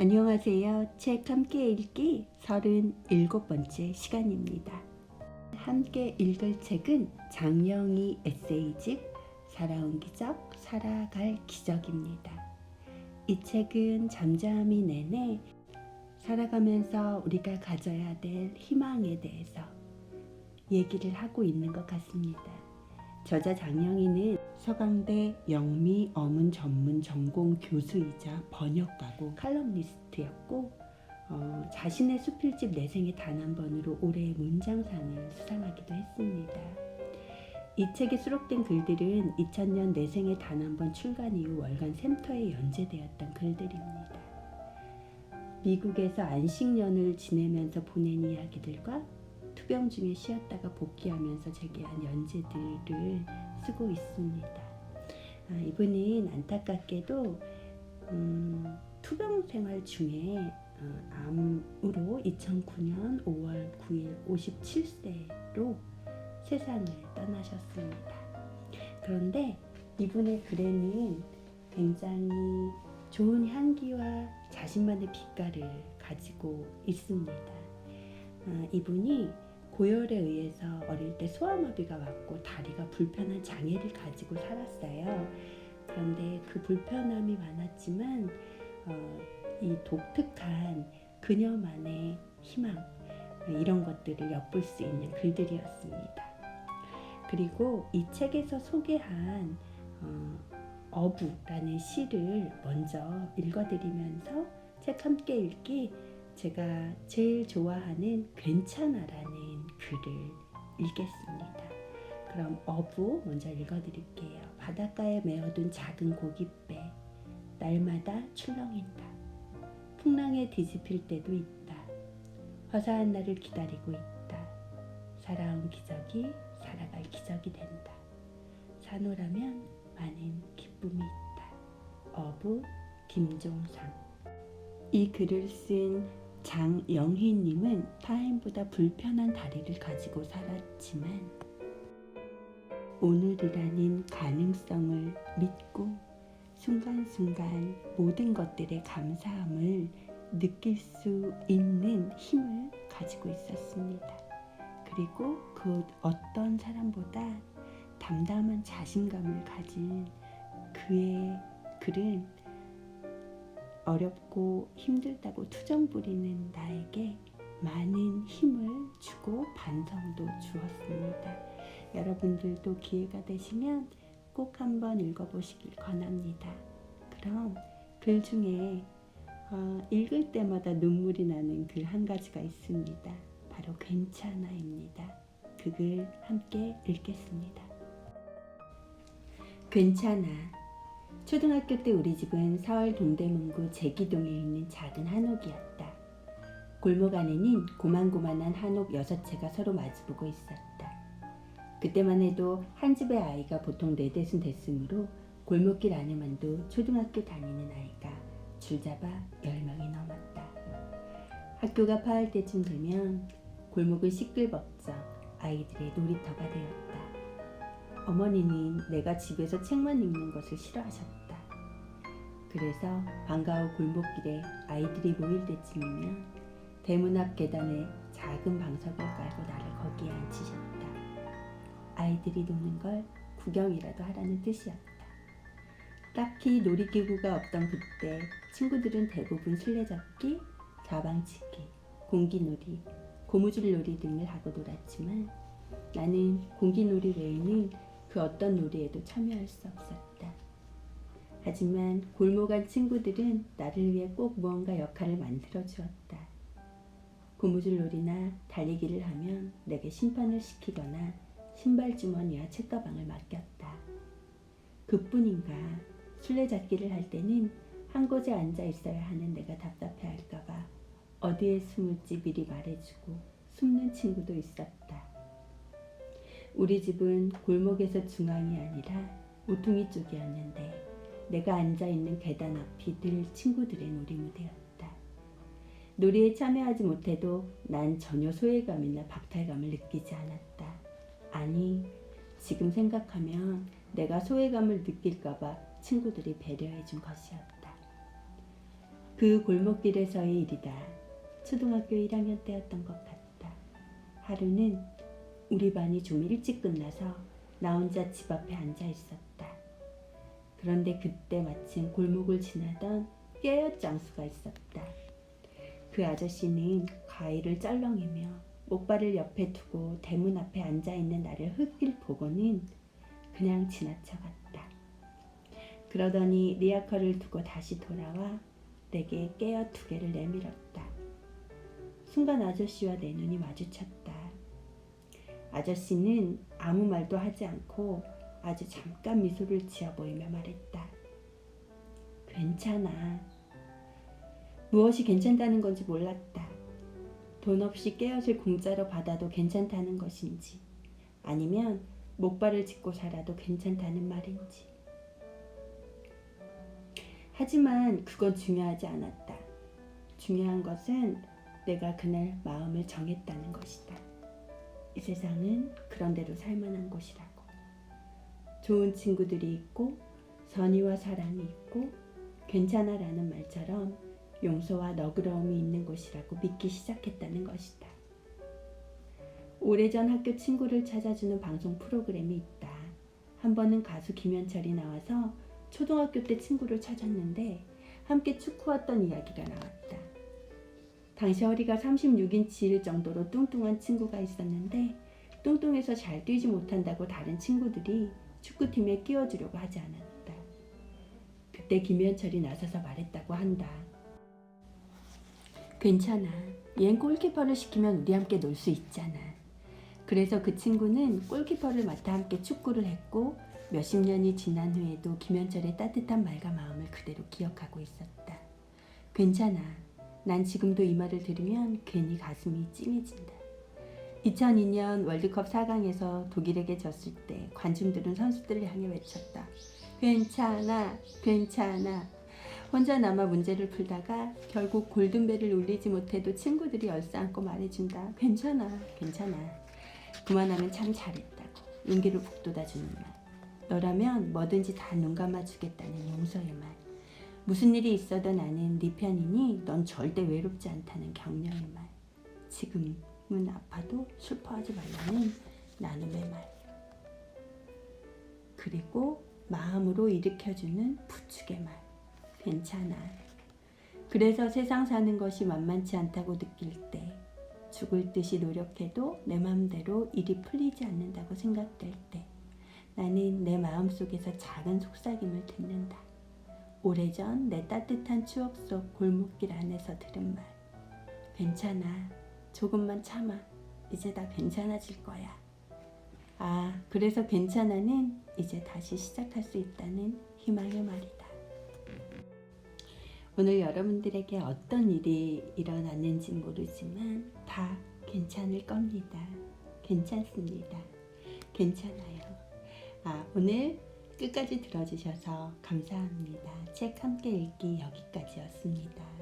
안녕하세요. 책 함께 읽기 37번째 시간입니다. 함께 읽을 책은 장영희 에세이집 살아온 기적, 살아갈 기적입니다. 이 책은 잠잠히 내내 살아가면서 우리가 가져야 될 희망에 대해서 얘기를 하고 있는 것 같습니다. 저자 장영희는 서강대 영미 어문 전문 전공 교수이자 번역가고 칼럼니스트였고 어, 자신의 수필집 내생의 단 한 번으로 올해의 문장상을 수상하기도 했습니다. 이 책에 수록된 글들은 2000년 내생의 단 한 번 출간 이후 월간 샘터에 연재되었던 글들입니다. 미국에서 안식년을 지내면서 보낸 이야기들과 투병 중에 쉬었다가 복귀하면서 제기한 연재들을 쓰고 있습니다. 아, 이분은 안타깝게도 음, 투병 생활 중에 어, 암으로 2009년 5월 9일 57세로 세상을 떠나셨습니다. 그런데 이분의 글에는 굉장히 좋은 향기와 자신만의 빛깔을 가지고 있습니다. 아, 이분이 고열에 의해서 어릴 때 소아마비가 왔고 다리가 불편한 장애를 가지고 살았어요. 그런데 그 불편함이 많았지만 어, 이 독특한 그녀만의 희망 이런 것들을 엿볼 수 있는 글들이었습니다. 그리고 이 책에서 소개한 어, 어부라는 시를 먼저 읽어드리면서 책 함께 읽기 제가 제일 좋아하는 괜찮아라는 글을 읽겠습니다. 그럼 어부 먼저 읽어드릴게요. 바닷가에 메어둔 작은 고깃배 날마다 출렁인다. 풍랑에 뒤집힐 때도 있다. 화사한 날을 기다리고 있다. 살아온 기적이 살아갈 기적이 된다. 산호라면 많은 기쁨이 있다. 어부 김종상 이 글을 쓴 장영희님은 타인보다 불편한 다리를 가지고 살았지만 오늘이라는 가능성을 믿고 순간순간 모든 것들의 감사함을 느낄 수 있는 힘을 가지고 있었습니다. 그리고 그 어떤 사람보다 담담한 자신감을 가진 그의 글은 어렵고 힘들다고 투정 부리는 나에게 많은 힘을 주고 반성도 주었습니다. 여러분들도 기회가 되시면 꼭 한번 읽어보시길 권합니다. 그럼 글 중에 어, 읽을 때마다 눈물이 나는 글 한 가지가 있습니다. 바로 괜찮아입니다. 그 글 함께 읽겠습니다. 괜찮아. 초등학교 때 우리 집은 서울 동대문구 제기동에 있는 작은 한옥이었다. 골목 안에는 고만고만한 한옥 여섯 채가 서로 마주보고 있었다. 그때만 해도 한 집의 아이가 보통 네댓은 됐으므로 골목길 안에만도 초등학교 다니는 아이가 줄잡아 열 명이 넘었다. 학교가 파할 때쯤 되면 골목은 시끌벅적 아이들의 놀이터가 되었다. 어머니는 내가 집에서 책만 읽는 것을 싫어하셨다. 그래서 방과후 골목길에 아이들이 모일 때쯤이면 대문 앞 계단에 작은 방석을 깔고 나를 거기에 앉히셨다. 아이들이 노는 걸 구경이라도 하라는 뜻이었다. 딱히 놀이기구가 없던 그때 친구들은 대부분 술래잡기, 가방치기, 공기놀이, 고무줄놀이 등을 하고 놀았지만 나는 공기놀이 외에는 그 어떤 놀이에도 참여할 수 없었다. 하지만 골목 안 친구들은 나를 위해 꼭 무언가 역할을 만들어 주었다. 고무줄 놀이나 달리기를 하면 내게 심판을 시키거나 신발 주머니와 책가방을 맡겼다. 그뿐인가 술래잡기를 할 때는 한 곳에 앉아 있어야 하는 내가 답답해 할까봐 어디에 숨을지 미리 말해주고 숨는 친구도 있었다. 우리 집은 골목에서 중앙이 아니라 우퉁이 쪽이었는데 내가 앉아 있는 계단 앞이 늘 친구들의 놀이무대였다. 놀이에 참여하지 못해도 난 전혀 소외감이나 박탈감을 느끼지 않았다. 아니, 지금 생각하면 내가 소외감을 느낄까봐 친구들이 배려해 준 것이었다. 그 골목길에서의 일이다. 초등학교 1학년 때였던 것 같다. 하루는 우리 반이 좀 일찍 끝나서 나 혼자 집 앞에 앉아 있었다. 그런데 그때 마침 골목을 지나던 깨어 장수가 있었다. 그 아저씨는 과일을 쩔렁이며 목발을 옆에 두고 대문 앞에 앉아 있는 나를 흙길 보고는 그냥 지나쳐갔다. 그러더니 리아커를 두고 다시 돌아와 내게 깨어 두 개를 내밀었다. 순간 아저씨와 내 눈이 마주쳤다. 아저씨는 아무 말도 하지 않고 아주 잠깐 미소를 지어 보이며 말했다. 괜찮아. 무엇이 괜찮다는 건지 몰랐다. 돈 없이 깨어질 공짜로 받아도 괜찮다는 것인지, 아니면 목발을 짚고 살아도 괜찮다는 말인지. 하지만 그건 중요하지 않았다. 중요한 것은 내가 그날 마음을 정했다는 것이다. 이 세상은 그런 대로 살만한 곳이라고. 좋은 친구들이 있고, 선의와 사랑이 있고, 괜찮아라는 말처럼 용서와 너그러움이 있는 곳이라고 믿기 시작했다는 것이다. 오래전 학교 친구를 찾아주는 방송 프로그램이 있다. 한 번은 가수 김현철이 나와서 초등학교 때 친구를 찾았는데 함께 축구했던 이야기가 나왔다. 당시 허리가 36인치일 정도로 뚱뚱한 친구가 있었는데 뚱뚱해서 잘 뛰지 못한다고 다른 친구들이 축구팀에 끼워주려고 하지 않았다. 그때 김현철이 나서서 말했다고 한다. 괜찮아. 얜 골키퍼를 시키면 우리 함께 놀 수 있잖아. 그래서 그 친구는 골키퍼를 맡아 함께 축구를 했고 몇십 년이 지난 후에도 김현철의 따뜻한 말과 마음을 그대로 기억하고 있었다. 괜찮아. 난 지금도 이 말을 들으면 괜히 가슴이 찡해진다. 2002년 월드컵 4강에서 독일에게 졌을 때 관중들은 선수들을 향해 외쳤다. 괜찮아, 괜찮아. 혼자 남아 문제를 풀다가 결국 골든벨을 울리지 못해도 친구들이 얼싸안고 말해준다. 괜찮아, 괜찮아. 그만하면 참 잘했다고. 용기를 북돋아주는 말. 너라면 뭐든지 다 눈 감아주겠다는 용서의 말. 무슨 일이 있어도 나는 네 편이니 넌 절대 외롭지 않다는 격려의 말. 지금은 아파도 슬퍼하지 말라는 나눔의 말. 그리고 마음으로 일으켜주는 부축의 말. 괜찮아. 그래서 세상 사는 것이 만만치 않다고 느낄 때, 죽을 듯이 노력해도 내 마음대로 일이 풀리지 않는다고 생각될 때, 나는 내 마음 속에서 작은 속삭임을 듣는다. 오래전 내 따뜻한 추억 속 골목길 안에서 들은 말. 괜찮아. 조금만 참아. 이제 다 괜찮아질 거야. 아, 그래서 괜찮아는 이제 다시 시작할 수 있다는 희망의 말이다. 오늘 여러분들에게 어떤 일이 일어났는지 모르지만 다 괜찮을 겁니다. 괜찮습니다. 괜찮아요. 아, 오늘 끝까지 들어주셔서 감사합니다. 책 함께 읽기 여기까지였습니다.